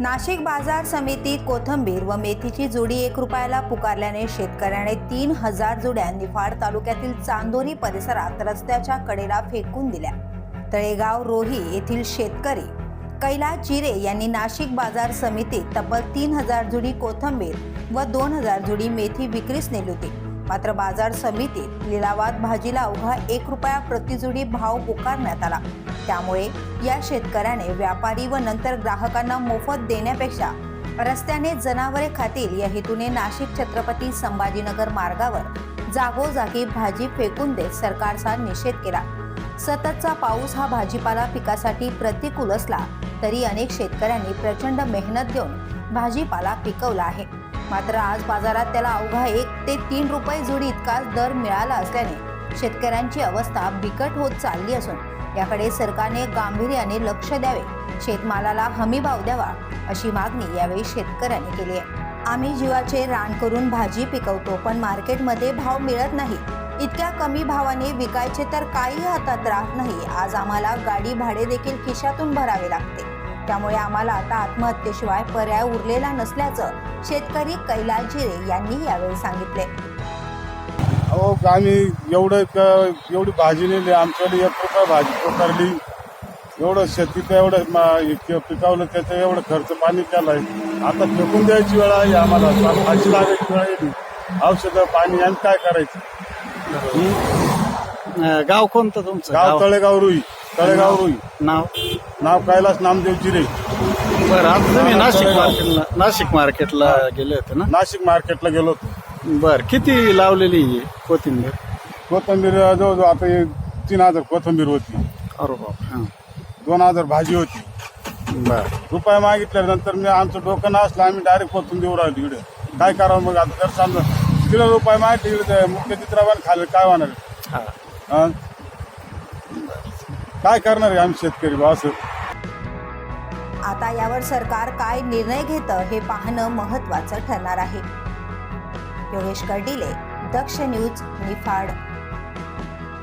नाशिक बाजार समितीत कोथंबीर व मेथीची जोडी एक रुपयाला पुकारल्याने शेतकऱ्याने तीन हजार जुड्या निफाड तालुक्यातील चांदोरी परिसरात रस्त्याच्या कडेला फेकून दिल्या. तळेगाव रोही येथील शेतकरी कैलास जिरे यांनी नाशिक बाजार समितीत तब्बल तीन हजार जुडी कोथंबीर व दोन हजार जुडी मेथी विक्रीस नेली होती. मात्र बाजार समितीत लिलावात भाजीला अवघा एक रुपया प्रतिजुडी भाव पुकारण्यात आला. त्यामुळे या शेतकऱ्याने व्यापारी व नंतर ग्राहकांना मोफत देण्यापेक्षा रस्त्याने जनावरे खातील या हेतूने नाशिक छत्रपती संभाजीनगर मार्गावर जागोजागी भाजी फेकून देत सरकारचा निषेध केला. सततचा पाऊस हा भाजीपाला पिकासाठी प्रतिकूल असला तरी अनेक शेतकऱ्यांनी प्रचंड मेहनत देऊन भाजीपाला पिकवला आहे. मात्र आज बाजारात त्याला अवघा एक ते तीन रुपये जोडी इतकाच दर मिळाला असल्याने शेतकऱ्यांची अवस्था बिकट होत चालली असून याकडे सरकारने गांभीर्याने लक्ष द्यावे शेतमालाला हमी भाव द्यावा अशी मागणी यावेळी शेतकऱ्यांनी केली आहे. आम्ही जीवाचे रान करून भाजी पिकवतो पण मार्केटमध्ये भाव मिळत नाही. इतक्या कमी भावाने विकायचे तर काही हातात राहत नाही. आज आम्हाला गाडी भाडे देखील खिशातून भरावे लागते. त्यामुळे आम्हाला आता आत्महत्येशिवाय पर्याय उरलेला नसल्याचं शेतकरी कैलास जिरे यांनी यावेळी सांगितले. अहो आम्ही एवढं क- एवढी भाजी नेली आमच्याकडे एक रुपया भाजी पकडली एवढं शेतीचं एवढं पिकवलं त्याचं एवढं खर्च पाणी केलाय आता फेकून द्यायची वेळ आहे आम्हाला भाजी लागायची वेळ येईल औषधं पाणी आणि काय करायचं? गाव कोणतं तुमचं? गाव? तळेगाव रुई. तळेगाव रुई नाव नाव कैलास नामदेव जिरे. बरं आता तुम्ही नाशिक मार्केटला नाशिक मार्केटला गेले होते ना? नाशिक मार्केटला गेलो होतो. बर किती लावलेली आहे कोथिंबीर? कोथंबीर जवळजवळ आता हे तीन हजार कोथंबीर होती. अरे बाप हां. दोन हजार भाजी होती. बर. रुपये मागितल्यानंतर मी आमचं डोकं नसलं आम्ही डायरेक्ट देऊ राहिलो इकडे. काय करावं मग आता जर समजा किलो रुपये मागितले मुख्य चित्राबान खाल्लं काय होणार? हं? काय करणार आहे आम्ही शेतकरी बा असं? आता यावर सरकार काय निर्णय घेतं हे पाहणं महत्वाचं ठरणार आहे. योगेश कर्डिले दक्ष न्यूज निफाड.